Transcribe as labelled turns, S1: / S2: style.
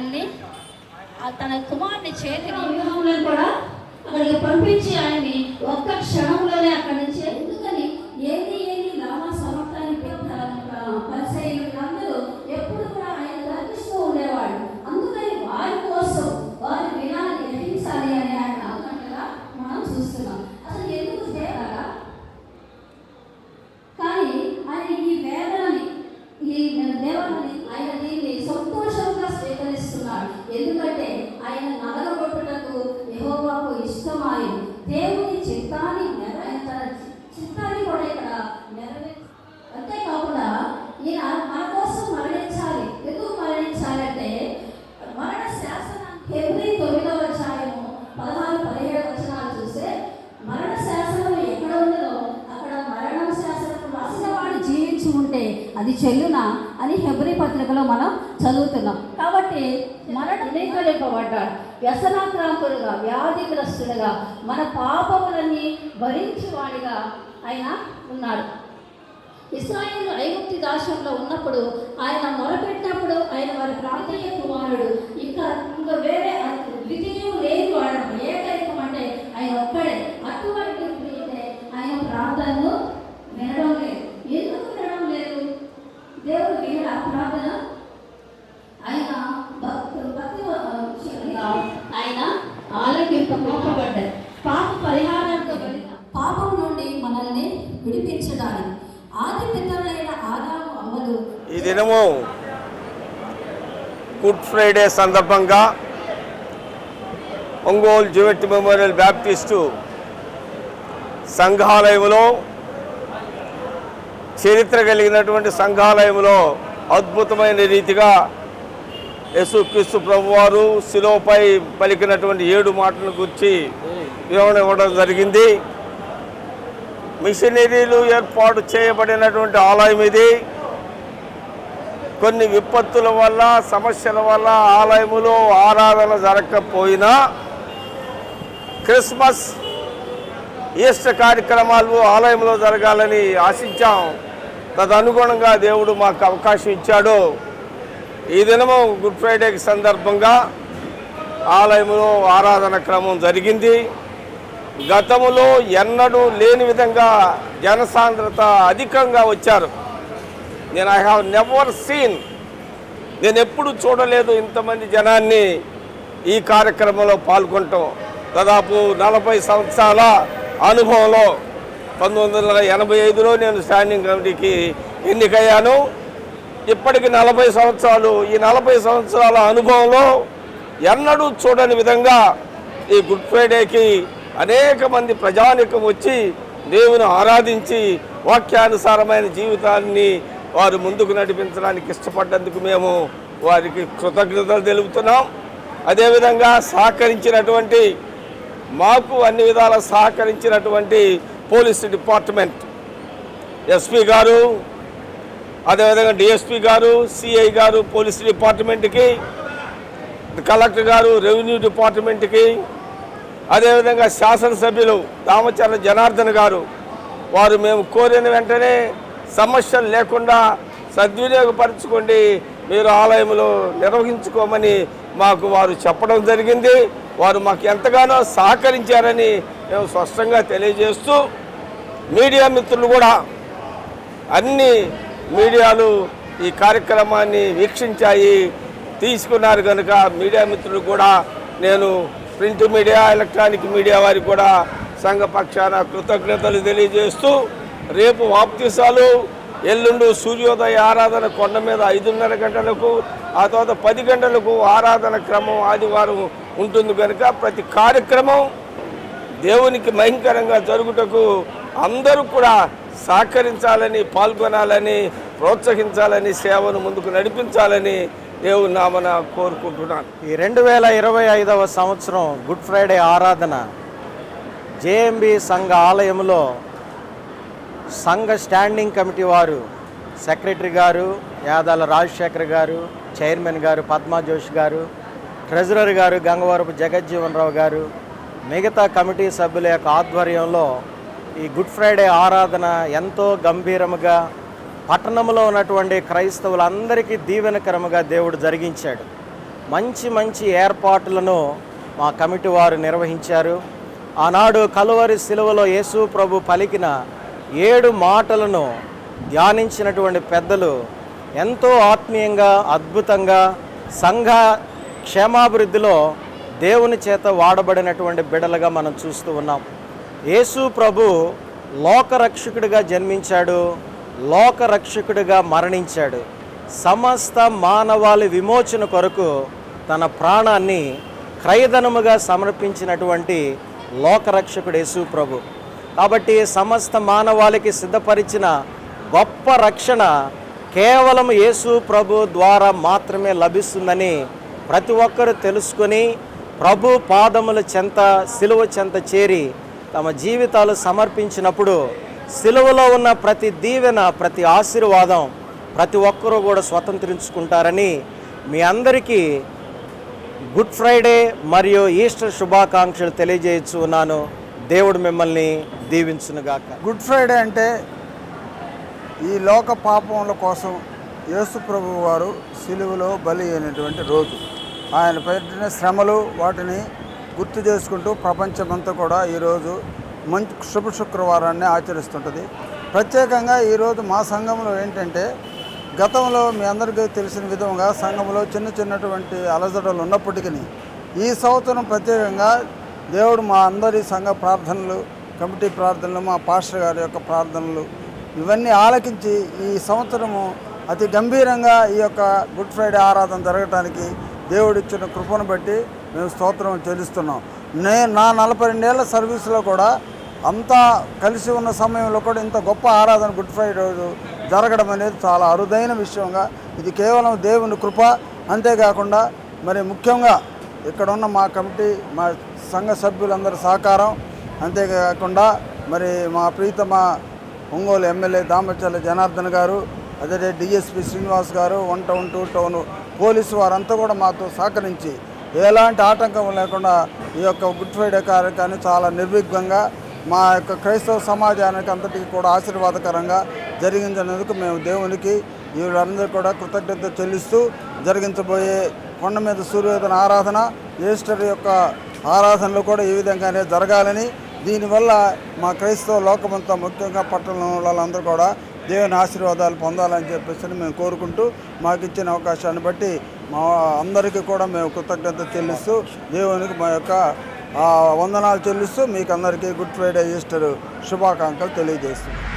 S1: మనల్ని తన కుమారుని చేతిని కూడా అక్కడికి పంపించి ఆయన్ని ఒక్క క్షణంలోనే అక్కడి నుంచి ఎందుకని ఏది ఏది లాభ సమర్థాన్ని పరిచయం అందరూ ఎప్పుడు కూడా ఆయన దర్శిస్తూ ఉండేవాడు అందుకని వారి కోసం వారి వినాలి గ్రహించాలి అని ఆయన అన్నట్టుగా మనం చూస్తున్నాం. అసలు ఎందుకు చిత్తాన్ని నెర తన చిత్తాన్ని కూడా ఇక్కడ నెరవే అంతేకాకుండా ఈయన మన కోసం మరణించాలి. ఎందుకు మరణించాలి అంటే మరణ శాసనం హెబ్రీ తొమ్మిదవ అధ్యాయము పదహారు పదిహేడు వచనాలు చూస్తే మరణ శాసనం ఎక్కడ ఉందో అక్కడ మరణం శాసనం రాసిన జీవించి ఉంటే అది చెల్లునా అని హెబ్రి పత్రికలో మనం చదువుతున్నాం. కాబట్టి మరణ నిర్ణయింపబడ్డాడు వ్యసనాక్రాంతులుగా వ్యాధిగ్రస్తులుగా మన పాపములన్నీ భరించేవాడిగా ఆయన ఉన్నాడు. ఇస్రాయేల్ ఐగుప్తి దాశంలో ఉన్నప్పుడు ఆయన మొరపెట్టినప్పుడు ఆయన వారి ప్రాంతీయ కుమారుడు. ఇంకా ఇంకా వేరే ద్వితీయం లేదు ఆయన ఏకైకం అంటే ఆయన ఒక్కడే. అటువంటి విడిపించడానికి ఆది పితరులైన ఆదాము అమ్మలు
S2: ఈ దినము గుడ్ ఫ్రైడే సందర్భంగా ఒంగోలు జ్యువెట్ మెమోరియల్ బ్యాప్టిస్టు సంఘాలయంలో చరిత్ర కలిగినటువంటి సంఘాలయంలో అద్భుతమైన రీతిగా యేసుక్రీస్తు ప్రభువారు శిలోపై పలికినటువంటి ఏడు మాటల గురించి వివరణ ఇవ్వడం జరిగింది. మిషనరీలు ఏర్పాటు చేయబడినటువంటి ఆలయం ఇది. కొన్ని విపత్తుల వల్ల సమస్యల వల్ల ఆలయములో ఆరాధన జరగకపోయినా క్రిస్మస్ ఈస్టర్ కార్యక్రమాలు ఆలయంలో జరగాలని ఆశించాం. తదనుగుణంగా దేవుడు మాకు అవకాశం ఇచ్చాడు. ఈ దినము గుడ్ ఫ్రైడేకి సందర్భంగా ఆలయంలో ఆరాధన క్రమం జరిగింది. గతంలో ఎన్నడూ లేని విధంగా జనసాంద్రత అధికంగా వచ్చారు. నేను ఐ హ్యావ్ నెవర్ సీన్ నేను ఎప్పుడు చూడలేదు ఇంతమంది జనాన్ని ఈ కార్యక్రమంలో పాల్గొనటం. దాదాపు నలభై సంవత్సరాల అనుభవంలో పంతొమ్మిది వందల ఎనభై ఐదులో నేను స్టాండింగ్ కమిటీకి ఎన్నికయ్యాను. ఇప్పటికి నలభై సంవత్సరాలు ఈ నలభై సంవత్సరాల అనుభవంలో ఎన్నడూ చూడని విధంగా ఈ గుడ్ ఫ్రైడేకి అనేక మంది ప్రజానికం వచ్చి దేవుని ఆరాధించి వాక్యానుసారమైన జీవితాన్ని వారు ముందుకు నడిపించడానికి ఇష్టపడ్డందుకు మేము వారికి కృతజ్ఞతలు తెలుపుతున్నాం. అదేవిధంగా సహకరించినటువంటి మాకు అన్ని విధాల సహకరించినటువంటి పోలీస్ డిపార్ట్మెంట్ ఎస్పీ గారు అదేవిధంగా డిఎస్పీ గారు సిఐ గారు పోలీస్ డిపార్ట్మెంట్కి కలెక్టర్ గారు రెవెన్యూ డిపార్ట్మెంట్కి అదేవిధంగా శాసనసభ్యులు దామచర్ల జనార్దన్ గారు వారు మేము కోరిన వెంటనే సమస్యలు లేకుండా సద్వినియోగపరచుకోండి మీరు ఆలయంలో నిర్వహించుకోమని మాకు వారు చెప్పడం జరిగింది. వారు మాకు ఎంతగానో సహకరించారని మేము స్పష్టంగా తెలియజేస్తూ మీడియా మిత్రులు కూడా అన్ని మీడియాలు ఈ కార్యక్రమాన్ని వీక్షించాయి తీసుకున్నారు కనుక మీడియా మిత్రులు కూడా నేను ప్రింట్ మీడియా ఎలక్ట్రానిక్ మీడియా వారికి కూడా సంఘ పక్షాన కృతజ్ఞతలు తెలియజేస్తూ రేపు వాప్తిసాలు ఎల్లుండు సూర్యోదయ ఆరాధన కొండ మీద ఐదున్నర గంటలకు ఆ తర్వాత పది గంటలకు ఆరాధన క్రమం ఆదివారం ఉంటుంది కనుక ప్రతి కార్యక్రమం దేవునికి భయంకరంగా జరుగుటకు అందరూ కూడా సహకరించాలని పాల్గొనాలని ప్రోత్సహించాలని సేవను ముందుకు నడిపించాలని దేవుని నామన కోరుకుంటున్నాను.
S3: ఈ రెండు వేల ఇరవై ఐదవ సంవత్సరం గుడ్ ఫ్రైడే ఆరాధన. జేఎంబి సంఘ ఆలయంలో సంఘ స్టాండింగ్ కమిటీ వారు సెక్రటరీ గారు యాదాల రాజశేఖర్ గారు చైర్మన్ గారు పద్మా గారు ట్రెజరర్ గారు గంగవరపు జగజ్జీవన్ రావు గారు మిగతా కమిటీ సభ్యుల యొక్క ఆధ్వర్యంలో ఈ గుడ్ ఫ్రైడే ఆరాధన ఎంతో గంభీరముగా పట్టణంలో ఉన్నటువంటి క్రైస్తవులందరికీ దీవెనకరముగా దేవుడు జరిగించాడు. మంచి మంచి ఏర్పాట్లను మా కమిటీ వారు నిర్వహించారు. ఆనాడు కలువరి శిలువలో యేసు ప్రభు పలికిన ఏడు మాటలను ధ్యానించినటువంటి పెద్దలు ఎంతో ఆత్మీయంగా అద్భుతంగా సంఘ క్షేమాభివృద్ధిలో దేవుని చేత వాడబడినటువంటి బిడలుగా మనం చూస్తూ ఉన్నాం. యేసు ప్రభు లోకరక్షకుడిగా జన్మించాడు. లోకరక్షకుడిగా మరణించాడు. సమస్త మానవాళి విమోచన కొరకు తన ప్రాణాన్ని క్రయధనముగా సమర్పించినటువంటి లోకరక్షకుడు యేసు ప్రభు. కాబట్టి సమస్త మానవాళికి సిద్ధపరిచిన గొప్ప రక్షణ కేవలం యేసు ప్రభు ద్వారా మాత్రమే లభిస్తుందని ప్రతి ఒక్కరూ తెలుసుకొని ప్రభు పాదముల చెంత సిలువ చెంత చేరి తమ జీవితాలు సమర్పించినప్పుడు సిలువలో ఉన్న ప్రతి దీవెన ప్రతి ఆశీర్వాదం ప్రతి ఒక్కరూ కూడా స్వతంత్రించుకుంటారని మీ అందరికీ గుడ్ ఫ్రైడే మరియు ఈస్టర్ శుభాకాంక్షలు తెలియజేయచ్చు ఉన్నాను. దేవుడు మిమ్మల్ని దీవించునుగాక.
S4: గుడ్ ఫ్రైడే అంటే ఈ లోక పాపముల కోసం యేసు ప్రభు వారు సిలువలో బలి అయినటువంటి రోజు. ఆయన పెట్టిన శ్రమలు వాటిని గుర్తు చేసుకుంటూ ప్రపంచమంతా కూడా ఈరోజు మంచి శుభ శుక్రవారాన్ని ఆచరిస్తుంటుంది. ప్రత్యేకంగా ఈరోజు మా సంఘంలో ఏంటంటే గతంలో మీ అందరికీ తెలిసిన విధంగా సంఘంలో చిన్న చిన్నటువంటి అలజడలు ఉన్నప్పటికీ ఈ సంవత్సరం ప్రత్యేకంగా దేవుడు మా అందరి సంఘ ప్రార్థనలు కమిటీ ప్రార్థనలు మా పాస్టర్ గారి యొక్క ప్రార్థనలు ఇవన్నీ ఆలకించి ఈ సంవత్సరము అతి గంభీరంగా ఈ యొక్క గుడ్ ఫ్రైడే ఆరాధన జరగటానికి దేవుడిచ్చిన కృపను బట్టి మేము స్తోత్రం చెల్లిస్తున్నాం. నేను నా నలభై రెండేళ్ళ సర్వీస్లో కూడా అంతా కలిసి ఉన్న సమయంలో కూడా ఇంత గొప్ప ఆరాధన గుడ్ ఫ్రైడే రోజు జరగడం అనేది చాలా అరుదైన విషయంగా ఇది కేవలం దేవుని కృప అంతేకాకుండా మరి ముఖ్యంగా ఇక్కడ ఉన్న మా కమిటీ మా సంఘ సభ్యులందరి సహకారం అంతేకాకుండా మరి మా ప్రీతమ ఒంగోలు ఎమ్మెల్యే దామచల్ల జనార్దన్ గారు అదే డిఎస్పి శ్రీనివాస్ గారు one town two town police వారంతా కూడా మాతో సహకరించి ఎలాంటి ఆటంకం లేకుండా ఈ యొక్క గుడ్ ఫ్రైడే కార్యక్రమాన్ని చాలా నిర్విఘ్నంగా మా యొక్క క్రైస్తవ సమాజానికి అంతటికి కూడా ఆశీర్వాదకరంగా జరిగించినందుకు మేము దేవునికి వీళ్ళందరూ కూడా కృతజ్ఞత చెల్లిస్తూ జరిగించబోయే కొండ మీద సూర్యోదన ఆరాధన ఈస్టర్ యొక్క ఆరాధనలు కూడా ఈ విధంగానే జరగాలని దీనివల్ల మా క్రైస్తవ లోకమంతా ముఖ్యంగా పట్టణంలో వాళ్ళందరూ కూడా దేవుని ఆశీర్వాదాలు పొందాలని చెప్పేసి మేము కోరుకుంటూ మాకు ఇచ్చిన అవకాశాన్ని బట్టి మా అందరికీ కూడా మేము కృతజ్ఞత చెల్లిస్తూ దేవునికి మా యొక్క వందనాలు చెల్లిస్తూ మీకు అందరికీ గుడ్ ఫ్రైడే ఈస్టర్ శుభాకాంక్షలు తెలియజేస్తున్నాం.